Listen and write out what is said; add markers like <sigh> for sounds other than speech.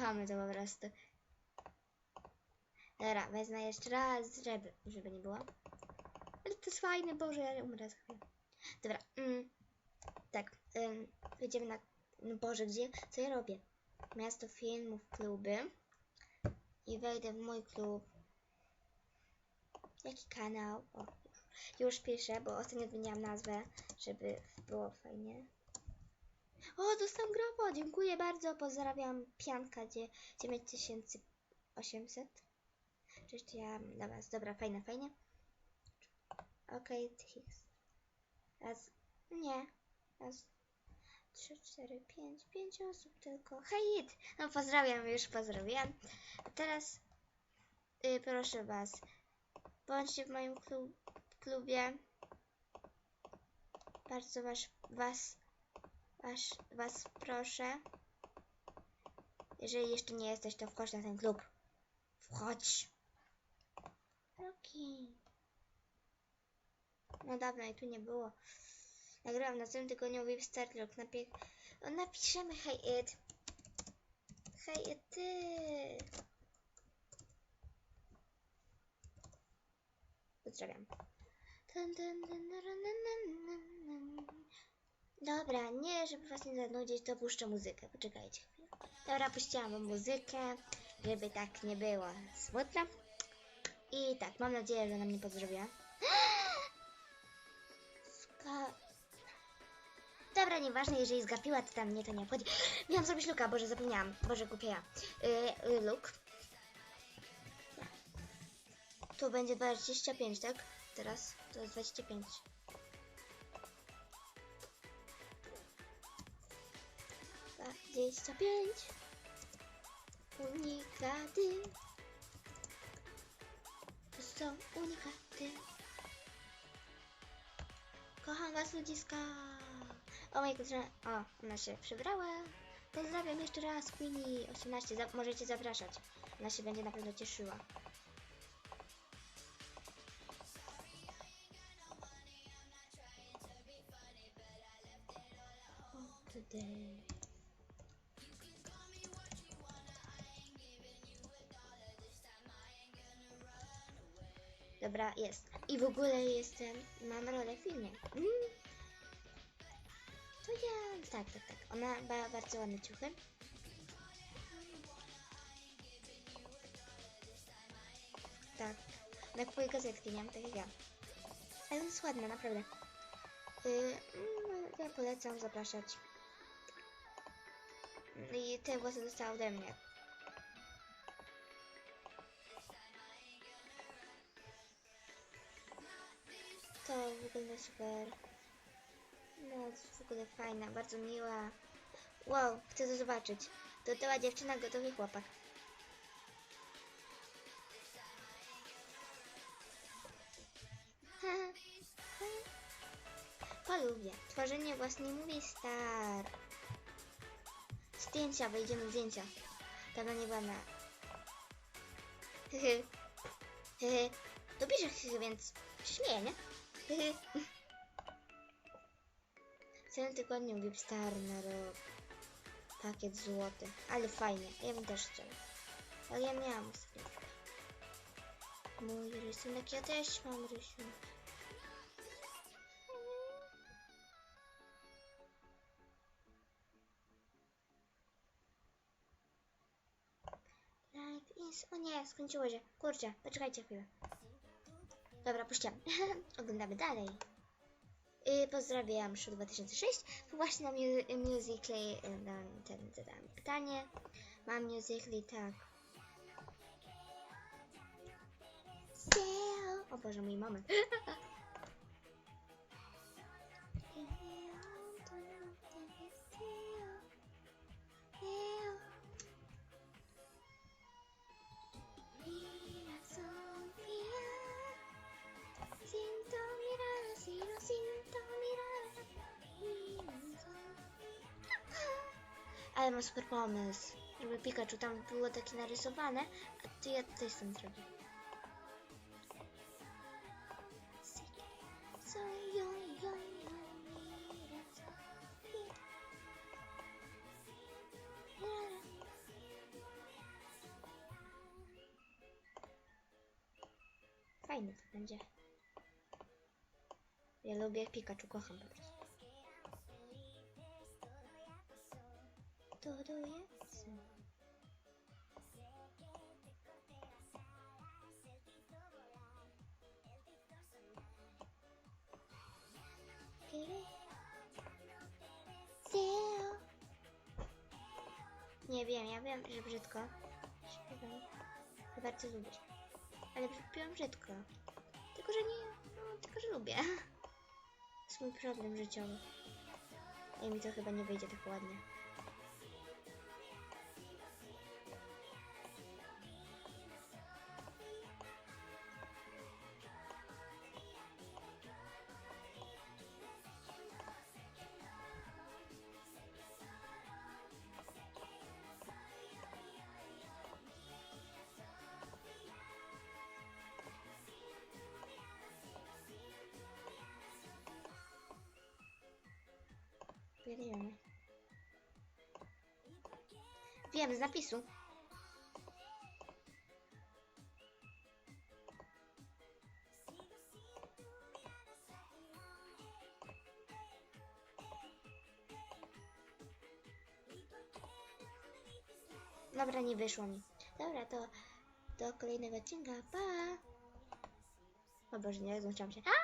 kochamy to po prostu. Dobra, wezmę jeszcze raz, żeby, żeby nie było. Ale to jest fajne, Boże, ja umrę za chwilę. Dobra, mm, tak, ym, jedziemy na, no Boże, gdzie, co ja robię? Miasto filmów, kluby. I wejdę w mój klub. Jaki kanał? O, już piszę, bo ostatnio zmieniłam nazwę, żeby było fajnie. O, dostałam grabo, dziękuję bardzo, pozdrawiam Pianka dzie- 9800. Cześć, ja dla was, dobra, fajne, fajnie. Okej, okay, Raz, nie, raz, trzy, cztery, pięć, pięć osób tylko. Hej, no pozdrawiam, już pozdrowiłam. A teraz y, proszę was, bądźcie w moim klub, klubie. Bardzo was, was, was, was proszę. Jeżeli jeszcze nie jesteś, to wchodź na ten klub. Wchodź. Roki. No dawno i tu nie było. Nagrałam w następnym tygodniu Web Start Rock. Napie... o, napiszemy hej it. Hej ty. Pozdrawiam. Dun, dun, dun, dun, dun, dun, dun. Dobra, nie, żeby was nie zanudzić, to puszczę muzykę. Poczekajcie chwilę. Dobra, puściłam muzykę, żeby tak nie było smutno. I tak, mam nadzieję, że ona mnie pozdrowiła. <gasps> Ska... Dobra, nieważne, jeżeli zgapiła, to tam mnie to nie obchodzi. <gasps> Miałam zrobić luka, Boże, zapomniałam. Boże, głupia ja. Yy, luk. Tu będzie 25, tak? Teraz to jest 25. Dwadzieścia pięć. Unikaty. To są unikaty. Kocham was ludziska. O mojej koleżance. O, ona się przebrała. Pozdrawiam jeszcze raz Queenie 18. Za możecie zapraszać. Ona się będzie na pewno cieszyła. Today. Dobra, jest. I w ogóle jestem, mam rolę w filmie. Mm. To ja, tak, tak, tak. Ona ma bardzo ładne ciuchy. Tak. Na kupuje gazetki, nie? Tak jak ja. Ale jest ładna, naprawdę. Yy, ja polecam zapraszać. I te głosy dostała ode mnie. To wygląda super. No, jest w ogóle fajna, bardzo miła. Wow, chcę to zobaczyć. Gotowa dziewczyna, gotowy chłopak. <laughs> Polubię. Tworzenie własnej movie star. Zdjęcia, wejdziemy w zdjęcia. Dawno nie była na... <laughs> Hehe. Hehe. Dopiszę hehe, więc się śmieję, nie? W tym tygodniu Wipstar na rok. Pakiet złoty. Ale fajnie. Ja bym też chciał. Ale ja miałam sobie. Mój rysunek. Ja też mam rysunek. Life is... O nie, skończyło się. Kurczę, poczekajcie chwilę. Dobra, puściłam. <laughs> Oglądamy dalej. Y, pozdrawiam Shu 2006. Właśnie na mu- Musical.ly dam- ten zadałem pytanie. Mam Musical.ly, tak. O Boże, mój moment. <laughs> Ale mam super pomysł. Żeby Pikachu tam było takie narysowane, a ty ja tutaj stąd zrobię. Fajne to będzie. Ja lubię Pikachu, kocham po prostu. Todo jest. Nie wiem, ja wiem, że brzydko śpiewam. Ja bardzo lubię. Ale śpiewam brzydko. Tylko, że nie, no, tylko, że lubię. To jest mój problem życiowy. I mi to chyba nie wyjdzie tak ładnie. Wiem, z napisu. Dobra, nie wyszło mi. Dobra, to do kolejnego odcinka. Pa! O Boże, nie rozłączam się. A!